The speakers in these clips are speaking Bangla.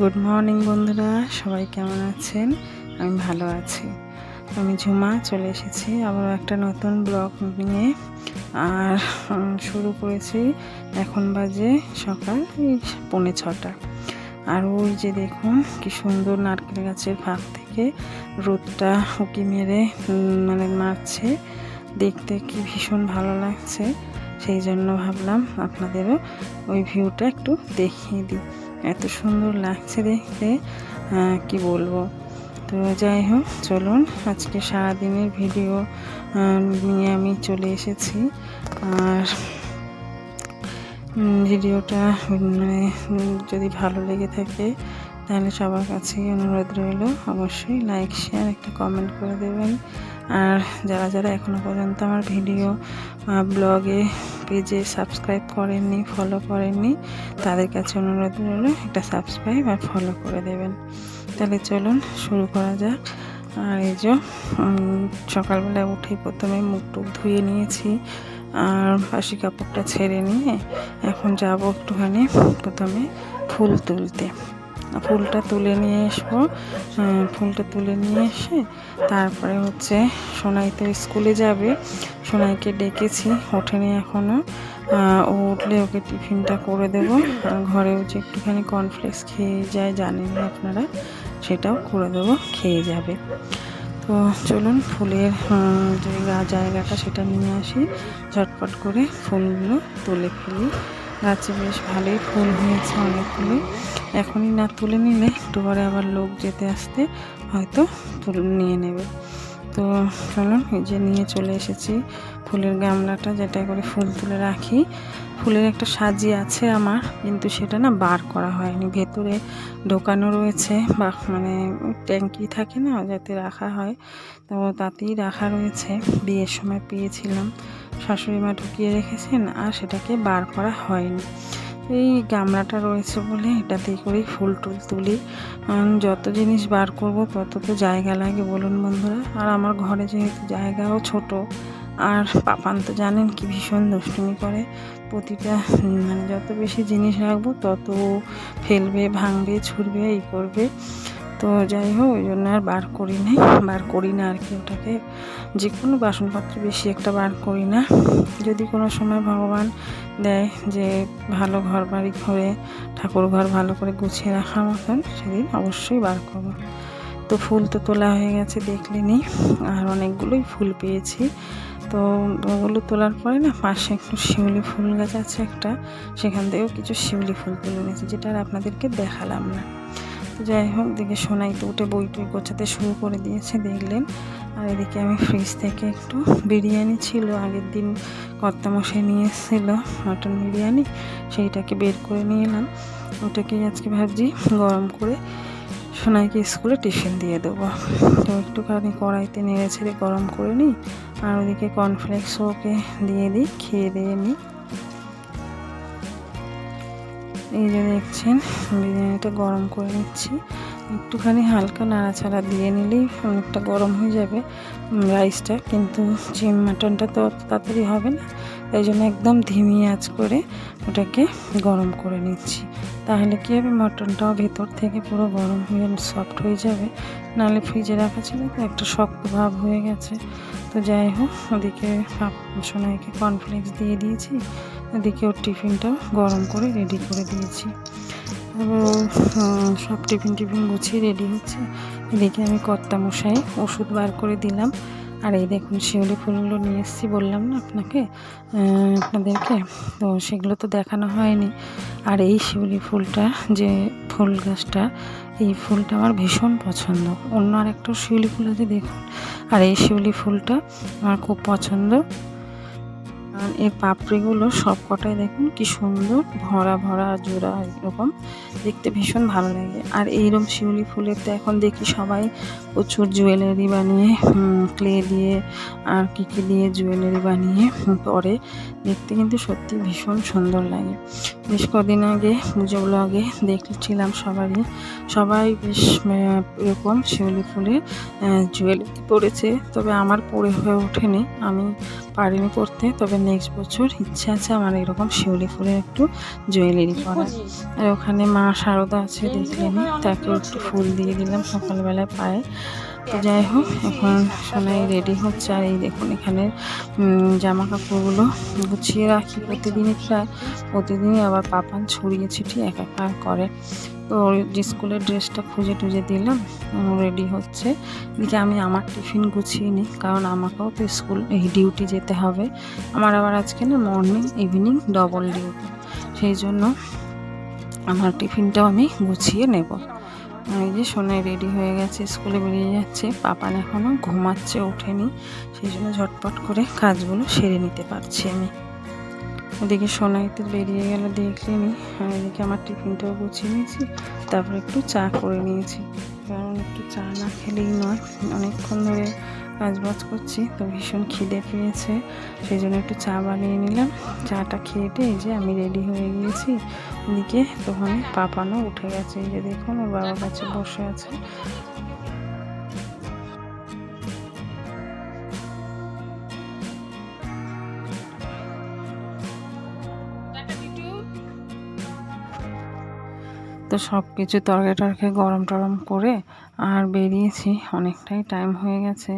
গুড মর্নিং বন্ধুরা। সবাই কেমন আছেন? আমি ভালো আছি। আমি ঝুমা, চলে এসেছি আবার একটা নতুন ব্লগ নিয়ে। আর শুরু করেছি এখন বাজে সকাল পৌনে ছটা। আর ওই যে দেখুন, কি সুন্দর নারকেল গাছের ফাঁক থেকে রোদটা উঁকি মেরে মানে মারছে। দেখতে কি ভীষণ ভালো লাগছে। সেই জন্য ভাবলাম আপনাদেরও ওই ভিউটা একটু দেখিয়ে দিই। এত সুন্দর লাগছে দেখতে কি বলব? তো যাই হোক, চলুন আজকে সারাদিনের ভিডিও নিয়ে আমি চলে এসেছি। আর ভিডিওটা মানে যদি ভালো লেগে থাকে, তাহলে সবার কাছেই অনুরোধ রইল, অবশ্যই লাইক শেয়ার একটা কমেন্ট করে দেবেন। আর যারা যারা এখনও পর্যন্ত আমার ভিডিও ব্লগে পেজে সাবস্ক্রাইব করেননি ফলো করেননি, তাদের কাছে অনুরোধ রইল একটা সাবস্ক্রাইব আর ফলো করে দেবেন। তাহলে চলুন শুরু করা যাক। আর এই যে সকালবেলা উঠে প্রথমে মুখ টুক ধুয়ে নিয়েছি, আর বাসি কাপড়টা ছেড়ে নিয়ে এখন যাব একটুখানি প্রথমে ফুল তুলতে। ফুলটা তুলে নিয়ে আসব ফুলটা তুলে নিয়ে এসে তারপরে হচ্ছে সোনাই তো স্কুলে যাবে। সোনাইকে ডেকেছি, ওঠেনি এখনও ও উঠলে ওকে টিফিনটা করে দেবো। আর ঘরেও যে একটুখানি কর্নফ্লেক্স খেয়ে যায়, জানেন আপনারা, সেটাও করে দেবো, খেয়ে যাবে। তো চলুন ফুলের যে জায়গাটা সেটা নিয়ে আসি। ঝটপট করে ফুলগুলো তুলে ফেলি। গাছে বেশ ভালোই ফুল হয়েছে অনেকগুলো। এখনই না তুলে নিলে একটু পরে আবার লোক যেতে আসতে হয়তো তুলে, নিয়ে নেবে। তো চলুন এই যে নিয়ে চলে এসেছি ফুলের গামলাটা, যেটা করে ফুল তুলে রাখি। ফুলের একটা সাজি আছে আমার, কিন্তু সেটা না বার করা হয়নি। ভেতরে ঢোকানো রয়েছে, বা মানে ট্যাঙ্কি থাকে না, যাতে রাখা হয়। তো তাতেই রাখা রয়েছে। বিয়ের সময় পেয়েছিলাম। শাশুড়ি মা ঢুকিয়ে রেখেছেন, আর সেটাকে বার করা হয়নি। এই গামলাটা রয়েছে বলে এটাতেই করেই ফুল টুল তুলি। যত জিনিস বার করব তত তো জায়গা লাগে বলুন বন্ধুরা। আর আমার ঘরে যেহেতু জায়গাও ছোট, আর পাপান তো জানেন কি ভীষণ দুষ্টুমি করে। প্রতিটা মানে যত বেশি জিনিস রাখব তত ফেলবে, ভাঙবে, ছুড়বে, এই করবে। তো যাই হোক, ওই জন্য আর বার করি নাই। বার করি না আর কি ওটাকে। যে কোনো বাসনপত্র বেশি একটা বার করি না। যদি কোনো সময় ভগবান দেয় যে ভালো ঘর বাড়ি ঘরে ঠাকুর ঘর ভালো করে গুছিয়ে রাখার মতন সেদিন অবশ্যই বার করব। তো ফুল তো তোলা হয়ে গেছে দেখলেনি, আর অনেকগুলোই ফুল পেয়েছি। তো ওগুলো তোলার পরে না পাশে একটু শিউলি ফুল গাছ আছে একটা, সেখান থেকেও কিছু শিউলি ফুল তুলে নিয়েছি যেটা আর আপনাদেরকে দেখালাম না। যাই হোক, দেখে সোনাই তো উঠে বই টই গোছাতে শুরু করে দিয়েছে, দেখলেন। আর এদিকে আমি ফ্রিজ থেকে একটু বিরিয়ানি ছিল, আগের দিন কর্তামশাই নিয়ে এসেছিল মটন বিরিয়ানি, সেইটাকে বের করে নিয়ে এলাম। ওটাকেই আজকে ভাবছি গরম করে সোনাইকে স্কুলে টিফিন দিয়ে দেবো। তো একটুখানি কড়াইতে নেড়ে ছেড়ে গরম করে নিই, আর ওদিকে কর্নফ্লেক্স ওকে দিয়ে দিই, খেয়ে দিয়ে নিই। এই যে দেখছেন, বিরিয়ানিটা গরম করে নিচ্ছি। একটুখানি হালকা নাড়াচাড়া দিয়ে নিলেই অনেকটা গরম হয়ে যাবে রাইসটা, কিন্তু চিম মাটনটা তো অত তাড়াতাড়ি হবে না, তাই জন্য একদম ধিমি আঁচ করে ওটাকে গরম করে নিচ্ছি। তাহলে কী হবে, মটনটাও ভেতর থেকে পুরো গরম হয়ে সফট হয়ে যাবে। নাহলে ফ্রিজে রাখা ছিল তো একটা শক্ত ভাব হয়ে গেছে। তো যাই হোক, ওদিকে সোনাইকে কর্নফ্লেক্স দিয়ে দিয়েছি। এদিকে ওর টিফিনটা গরম করে রেডি করে দিয়েছি। এবার সব টিফিন টিফিন গুছিয়ে রেডি হচ্ছে। এদিকে আমি কর্তা মশাই ওষুধ বার করে দিলাম। আর এই দেখুন, শিউলি ফুলগুলো নিয়ে এসেছি বললাম না আপনাকে আপনাদেরকে। তো সেগুলো তো দেখানো হয়নি। আর এই শিউলি ফুলটা যে ফুল গাছটা, এই ফুলটা আমার ভীষণ পছন্দ। অন্য আর একটা শিউলি ফুল আছে, দেখুন। আর এই শিউলি ফুলটা আমার খুব পছন্দ। আর এর পাপড়িগুলো সব কটাই দেখুন কি সুন্দর ভরা ভরা জোড়া এরকম। দেখতে ভীষণ ভালো লাগে। আর এইরকম শিউলি ফুলের তো এখন দেখি সবাই প্রচুর জুয়েলারি বানিয়ে ক্লে দিয়ে আর কী কী দিয়ে জুয়েলারি বানিয়ে পরে দেখতে কিন্তু সত্যি ভীষণ সুন্দর লাগে। বেশ কদিন আগে, পুজো ব্লগে দেখছিলাম সবারই। সবাই বেশ এরকম শিউলি ফুলের জুয়েলারি পরেছে তবে আমার পরে হয়ে ওঠেনি। আমি পারিনি পরতে তবে নেক্সট বছর ইচ্ছে আছে আমার এরকম শিউলি ফুলের একটু জুয়েলারি করার। আর ওখানে মা শারদা আছে দেখলেনি তাকে একটু ফুল দিয়ে দিলাম সকালবেলায় পায়ে। তো যাই হোক এখন সোনাই রেডি হচ্ছে আর এই দেখুন এখানে জামা কাপড়গুলো গুছিয়ে রাখি। প্রতিদিনই প্রায় প্রতিদিনই আবার পাপান ছড়িয়ে ছিটিয়ে এক একা করে। তো স্কুলের ড্রেসটা খুঁজে টুজে দিলাম রেডি হচ্ছে। এদিকে আমি আমার টিফিন গুছিয়ে নিই, কারণ আমাকেও তো স্কুল, এই ডিউটি যেতে হবে। আমার আবার আজকে না মর্নিং ইভিনিং ডবল ডিউটি সেই জন্য আমার টিফিনটাও আমি গুছিয়ে নেব। এই যে সোনাই রেডি হয়ে গেছে, স্কুলে বেরিয়ে যাচ্ছে। পাপান এখনও ঘুমাচ্ছে, ওঠেনি। সেই জন্য ঝটপট করে কাজগুলো সেরে নিতে পারছি আমি। ওদিকে সোনাই তো বেরিয়ে গেল দেখলেনি আর এদিকে আমার টিফিনটাও গুছিয়ে নিয়েছি, তারপর একটু চা করে নিয়েছি। কারণ একটু চা না খেলেই নয়, অনেকক্ষণ ধরে কাজ বাজ করছি, তো ভীষণ খিদে পেয়েছে। সেই জন্য একটু চা বানিয়ে নিলাম। চাটা খেয়ে টেয়ে এই যে আমি রেডি হয়ে গিয়েছি। ওদিকে তখন পাপানো উঠে গেছে, এই যে দেখুন, ওর বাবার কাছে বসে আছে। তো সব কিছু তরকারি টরকারি গরম টরম করে আর বেরিয়েছি। অনেকটাই টাইম হয়ে গেছে।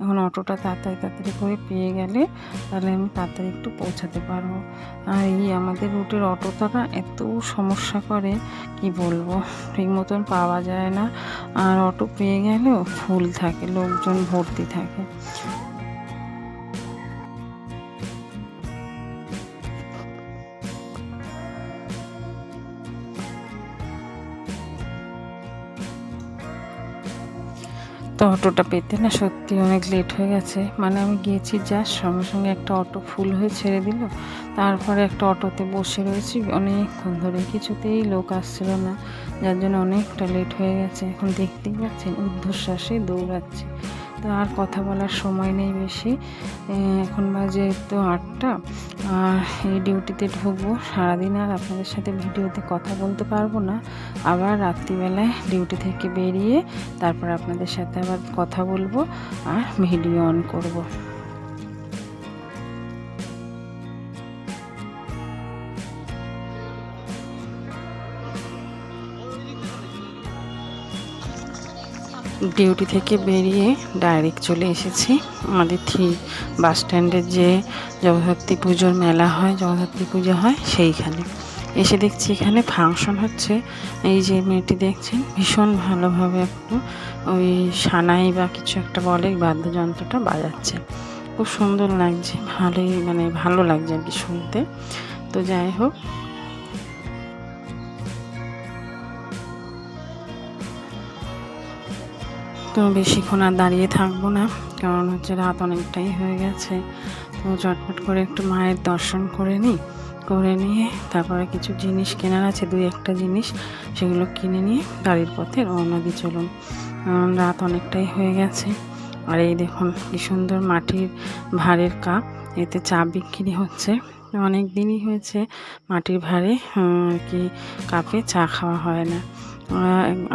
এখন অটোটা তাড়াতাড়ি তাড়াতাড়ি করে পেয়ে গেলে তাহলে আমি তাড়াতাড়ি একটু পৌঁছাতে পারব। আর এই আমাদের রুটের অটোটা এত সমস্যা করে, কি বলব? ঠিক মতন পাওয়া যায় না। আর অটো পেয়ে গেলেও ফুল থাকে, লোকজন ভর্তি থাকে। তো অটোটা পেতে না সত্যি অনেক লেট হয়ে গেছে। মানে আমি গিয়েছি যার সঙ্গে সঙ্গে একটা অটো ফুল হয়ে ছেড়ে দিল। তারপরে একটা অটোতে বসে রয়েছি। অনেকক্ষণ ধরে কিছুতেই লোক আসছিল না। যার জন্য অনেকটা লেট হয়ে গেছে। এখন দেখতেই পাচ্ছেন ঊর্ধ্বশ্বাসে দৌড়াচ্ছি। তো আর কথা বলার সময় নেই বেশি। এখন বাজে তো আটটা। আর এই ডিউটিতে ঢুকবো। সারাদিন আর আপনাদের সাথে ভিডিওতে কথা বলতে পারব না। আবার রাত্রিবেলায় ডিউটি থেকে বেরিয়ে তারপর আপনাদের সাথে আবার কথা বলব আর ভিডিও অন করব। ডিউটি থেকে বেরিয়ে ডাইরেক্ট চলে এসেছি। আমাদের ঠিক বাস স্ট্যান্ডের যে জগদ্ধাত্রী পুজোর মেলা হয়, জগদ্ধাত্রী পুজো হয় সেইখানে। এসে দেখছি এখানে ফাংশন হচ্ছে। এই যে মেয়েটি দেখছেন, ভীষণ ভালোভাবে একটু ওই সানাই বা কিছু একটা বলে বাদ্যযন্ত্রটা বাজাচ্ছে। খুব সুন্দর লাগছে, ভালোই মানে ভালো লাগছে আর কি শুনতে। তো যাই হোক তো বেশিক্ষণ আর দাঁড়িয়ে থাকব না, কারণ হচ্ছে রাত অনেকটাই হয়ে গেছে। তো চটপট করে একটু মায়ের দর্শন করে নিই, করে নিয়ে তারপরে কিছু জিনিস কেনার আছে, দুই একটা জিনিস, সেগুলো কিনে নিয়ে গাড়ির পথে রওনা দিয়ে চলুন। রাত অনেকটাই হয়ে গেছে। আর এই দেখুন, কি সুন্দর মাটির ভাঁড়ের কাপ, এতে চা বিক্রি হচ্ছে। অনেক দিনই হয়েছে মাটির ভাঁড়ে আর কি কাপে চা খাওয়া হয় না।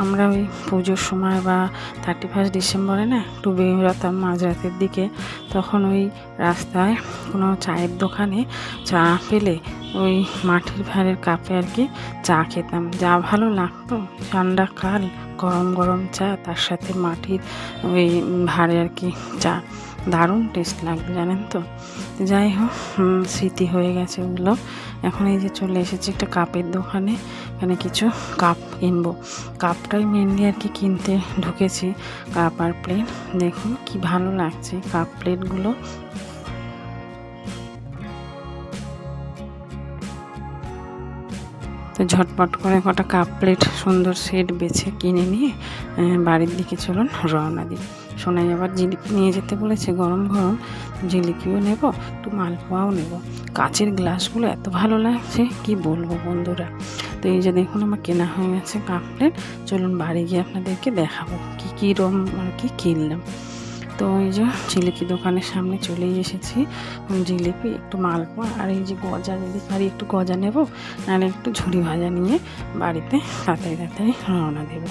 আমরা ওই পুজোর সময় বা থার্টি ফার্স্ট ডিসেম্বরে না একটু বেরোতাম মাঝরাতের দিকে, তখন ওই রাস্তায় কোনো চায়ের দোকানে চা পেলে ওই মাটির ভাঁড়ের কাপে আর কি চা খেতাম। যা ভালো লাগতো, ঠান্ডা কাল, গরম গরম চা, তার সাথে মাটির ওই ভাঁড়ে আর কি চা। দারুণ টেস্ট লাগবে, জানেন তো? যাই হোক স্মৃতি হয়ে গেছে ওগুলো। এখন এই যে চলে এসেছি একটা কাপের দোকানে, এখানে কিছু কাপ কিনবো। কাপটাই মেনলি আর কি কিনতে ঢুকেছি, কাপ আর প্লেট দেখুন কি ভালো লাগছে কাপ প্লেটগুলো তো ঝটপট করে কটা কাপ প্লেট সুন্দর সেট বেছে কিনে নিয়ে বাড়ির দিকে চলুন রওনা দিই। সোনাই আবার জিলিপি নিয়ে যেতে বলেছে, গরম গরম, জিলিপিও নেব, একটু মালপোয়াও নেব। কাচের গ্লাসগুলো এত ভালো লাগছে, কি বলব বন্ধুরা? তো এই যে দেখুন আমার কেনা হয়ে গেছে কাপ চলুন বাড়ি গিয়ে আপনাদেরকে দেখাবো কী কী রকম আর কি কিনলাম। তো এই যে জিলিপি দোকানের সামনে চলেই এসেছি জিলিপি, একটু মালপোয়া আর এই যে গজা, যদি পারি একটু গজা নেব, নাহলে একটু ঝুড়ি ভাজা নিয়ে বাড়িতে তাড়াতাড়ি তাড়াতাড়ি রওনা দেবো।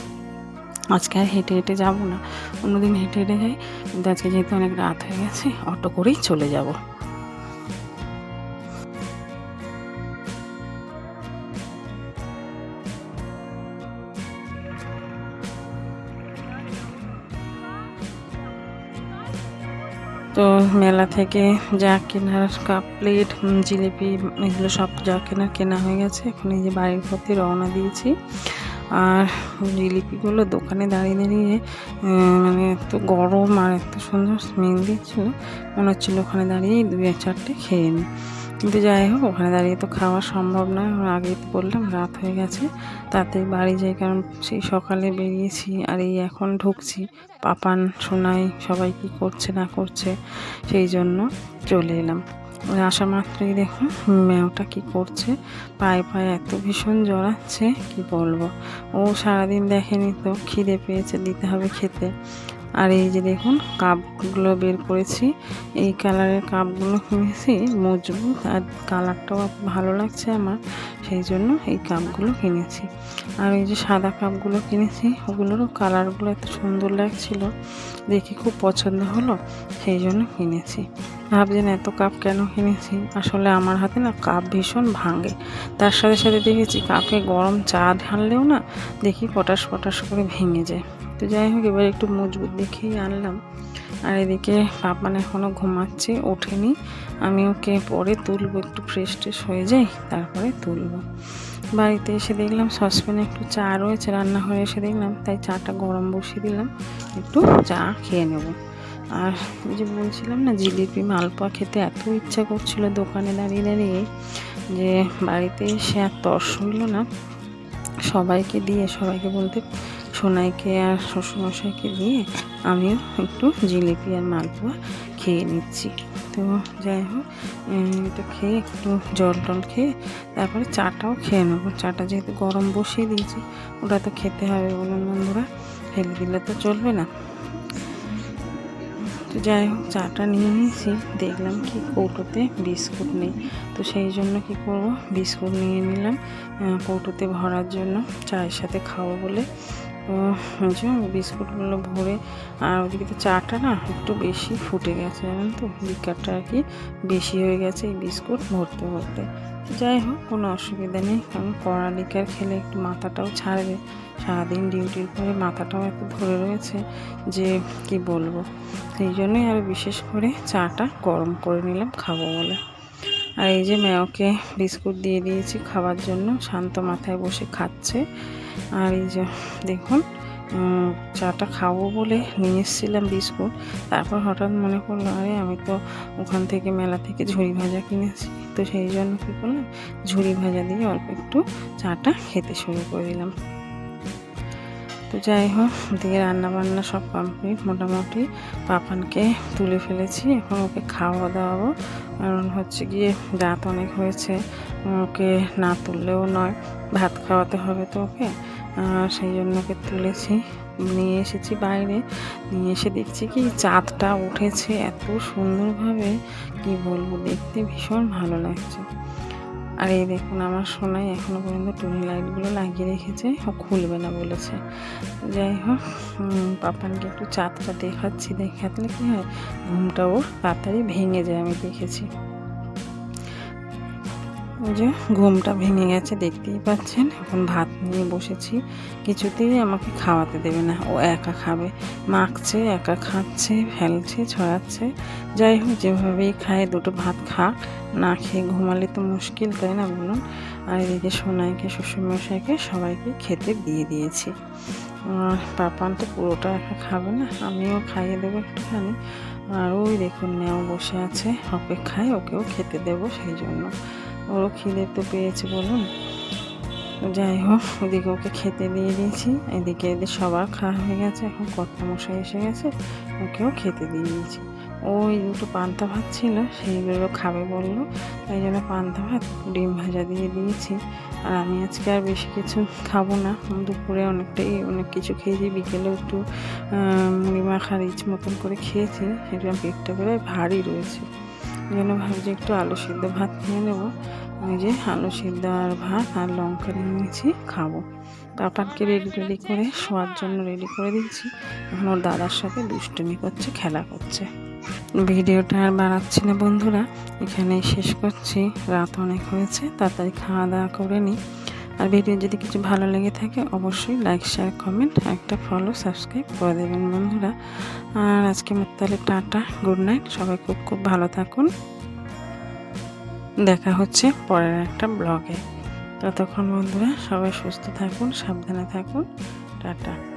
আজকে আর হেঁটে হেঁটে যাব না। অন্যদিন হেঁটে হেঁটে যাই। কিন্তু আজকে যেহেতু অনেক রাত হয়ে গেছে, অটো করেই চলে যাব। তো মেলা থেকে যা কেনার কাপ প্লেট জিলিপি, এগুলো সব যা কেনার কেনা হয়ে গেছে। এখন এই যে বাড়ির পথে রওনা দিয়েছি। আর জিলিপিগুলো দোকানে দাঁড়িয়ে দাঁড়িয়ে মানে এত গরম আর এত সুন্দর স্মেল দিচ্ছিল মনে হচ্ছিল ওখানে দাঁড়িয়ে দুই এক চারটে খেয়ে নিই কিন্তু যাই হোক, ওখানে দাঁড়িয়ে তো খাওয়া সম্ভব না আগেই তো বললাম, রাত হয়ে গেছে। তাতে বাড়ি যাই, কারণ সেই সকালে বেরিয়েছি আর এই এখন ঢুকছি। পাপান, সোনাই সবাই কি করছে না করছে, সেই জন্য চলে এলাম। আসা মাত্রই দেখুন ম্যাওটা কি করছে। পায়ে পায়ে এত ভীষণ জড়াচ্ছে, কি বলব? ও সারাদিন দেখেনি তো, খিদে পেয়েছে দিতে হবে খেতে। আর এই যে দেখুন কাপগুলো বের করেছি, এই কালারের কাপগুলো কিনেছি মজবুত আর কালারটাও ভালো লাগছে আমার। সেই জন্য এই কাপগুলো কিনেছি। আর এই যে সাদা কাপগুলো কিনেছি, ওগুলোরও কালারগুলো এত সুন্দর লাগছিল, দেখে খুব পছন্দ হলো, সেই জন্য কিনেছি। ভাবছেন এত কাপ কেন কিনেছি? আসলে আমার হাতে না কাপ ভীষণ ভাঙে। তার সাথে সাথে দেখেছি কাপে গরম চা ঢাললেও না দেখি পটাশ পটাশ করে ভেঙে যায়। তো যাই হোক, এবার একটু মজবুত দেখেই আনলাম। আর এদিকে পাপান এখনও ঘুমাচ্ছে, ওঠেনি। আমি ওকে পরে তুলবো, একটু ফ্রেশ ট্রেশ হয়ে যাই, তারপরে তুলবো। বাড়িতে এসে দেখলাম সসপ্যানে একটু চা রয়েছে, রান্নাঘরে এসে দেখলাম, তাই চাটা গরম বসিয়ে দিলাম, একটু চা খেয়ে নেব। আর যে বলছিলাম না, জিলিপি মালপোয়া খেতে এত ইচ্ছা করছিল দোকানে দাঁড়িয়ে দাঁড়িয়ে যে বাড়িতে এসে আর তর্স হইল না। সবাইকে দিয়ে, সবাইকে বলতে সোনাইকে আর শ্বশুরমশাইকে দিয়ে আমিও একটু জিলিপি আর মালপোয়া খেয়ে নিচ্ছি। তো যাই হোক এটা খেয়ে একটু জল টল খেয়ে তারপরে চাটাও খেয়ে নেব। চাটা যেহেতু গরম বসিয়ে দিয়েছি, ওটা তো খেতে হবে বলুন বন্ধুরা, ফেলে দিলে তো চলবে না। তো যাই হোক, চাটা নিয়ে নিয়েছি, দেখলাম কি কৌটোতে বিস্কুট নেই। তো সেই জন্য কি করব, বিস্কুট নিয়ে নিলাম কৌটোতে ভরার জন্য, চায়ের সাথে খাব বলে। বিস্কুটগুলো ভরে, আর ওদিকে তো চাটা না একটু বেশি ফুটে গেছে, জানেন তো? লিকারটা আর কি বেশি হয়ে গেছে এই বিস্কুট ভরতে ভরতে। যাই হোক, কোনো অসুবিধা নেই, কারণ কড়া লিকার খেলে একটু মাথাটাও ছাড়বে। সারাদিন ডিউটির পরে মাথাটাও এত ধরে রয়েছে যে কি বলব? সেই জন্যই আরও বিশেষ করে চাটা গরম করে নিলাম, খাব বলে। আর এই যে মেয়কে বিস্কুট দিয়ে দিয়েছি খাওয়ার জন্য, শান্ত মাথায় বসে খাচ্ছে। আর এই যে, দেখুন চাটা খাব বলে নিয়ে এসেছিলাম বিস্কুট। তারপর হঠাৎ মনে পড়ল, আরে আমি তো ওখান থেকে মেলা থেকে ঝুড়ি ভাজা কিনেছি তো সেই জন্য কী করলাম, ঝুড়ি ভাজা দিয়ে অল্প একটু চাটা খেতে শুরু করে দিলাম। তো যাই হোক দিয়ে রান্না বান্না সব কমপ্লিট মোটামুটি পাপানকে তুলে ফেলেছি, এখন ওকে খাওয়া দাওয়াবো। কারণ হচ্ছে গিয়ে রাত অনেক হয়েছে ওকে না তুললেও নয়। ভাত খাওয়াতে হবে তো ওকে। সেই জন্য ওকে তুলেছি। নিয়ে এসেছি বাইরে। নিয়ে এসে দেখছি কি চাঁদটা উঠেছে এত সুন্দরভাবে। কি বলব, দেখতে ভীষণ ভালো লাগছে। আর এই দেখুন আমার সোনাই এখনও পর্যন্ত টুনি লাইটগুলো লাগিয়ে রেখেছে। ও খুলবে না বলেছে। যাই হোক পাপানকে একটু চাঁদটা দেখাচ্ছি। দেখাতলে কি হয়? ঘুমটা ওর তাড়াতাড়ি ভেঙে যায় আমি দেখেছি। ওই যে ঘুমটা ভেঙে গেছে, দেখতেই পাচ্ছেন। এখন ভাত নিয়ে বসেছি। কিছুতেই আমাকে খাওয়াতে দেবে না। ও একা খাবে। মাখছে, একা খাচ্ছে, ফেলছে, ছড়াচ্ছে। যাই হোক, যেভাবেই খায়, দুটো ভাত খাক। না খেয়ে ঘুমালে তো মুশকিল, তাই না বলুন? আর এদিকে সোনাইকে, শ্বশুরমশাইকে সবাইকে খেতে দিয়ে দিয়েছি। আর পাপান তো পুরোটা একা খাবে না, আমিও খাইয়ে দেবো একটুখানি। আর ওই দেখুন, মেয়েও বসে আছে, অপেক্ষায় ওকেও খেতে দেবো সেই জন্য। ওরও খিদে তো পেয়েছে বলুন। যাই হোক ওদিকে ওকে খেতে দিয়ে দিয়েছি। এদিকে এদের সবার খাওয়া হয়ে গেছে, এখন কর্তা মশাই এসে গেছে, ওকেও খেতে দিয়ে দিয়েছি। ওই দুটো পান্তা ভাত ছিল, সেইগুলো খাবে বলল, তাই জন্য পান্তা ভাত, ডিম ভাজা দিয়ে দিয়েছি। আর আমি আজকে আর বেশি কিছু খাব না দুপুরে অনেকটাই অনেক কিছু খেয়েছি, বিকেলে একটু মুড়ি মাখা রিচ মতন করে খেয়েছি, সেটা পেটটা করে ভারী রয়েছে। জন্য ভাবছি একটু আলু সিদ্ধ ভাত খেয়ে নেব। যে আলু সিদ্ধ আর ভাত আর লঙ্কা নিয়ে নিয়েছি, খাব। পাপানকে রেডি রেডি করে শোয়ার জন্য রেডি করে দিচ্ছি। এখন ওর দাদার সাথে দুষ্টুমি করছে, খেলা করছে। ভিডিওটা আর বাড়াচ্ছি না বন্ধুরা। এখানেই শেষ করছি। রাত অনেক হয়েছে, তাড়াতাড়ি খাওয়া দাওয়া করে নিই। আর ভিডিও যদি কিছু ভালো লেগে থাকে, অবশ্যই লাইক শেয়ার কমেন্ট একটা ফলো সাবস্ক্রাইব করে দেবেন বন্ধুরা। আর আজকে তাহলে টাটা গুড নাইট সবাই খুব খুব ভালো থাকুন। দেখা হচ্ছে পরের একটা ব্লগে ততক্ষণ বন্ধুরা সবাই সুস্থ থাকুন, সাবধানে থাকুন। টাটা।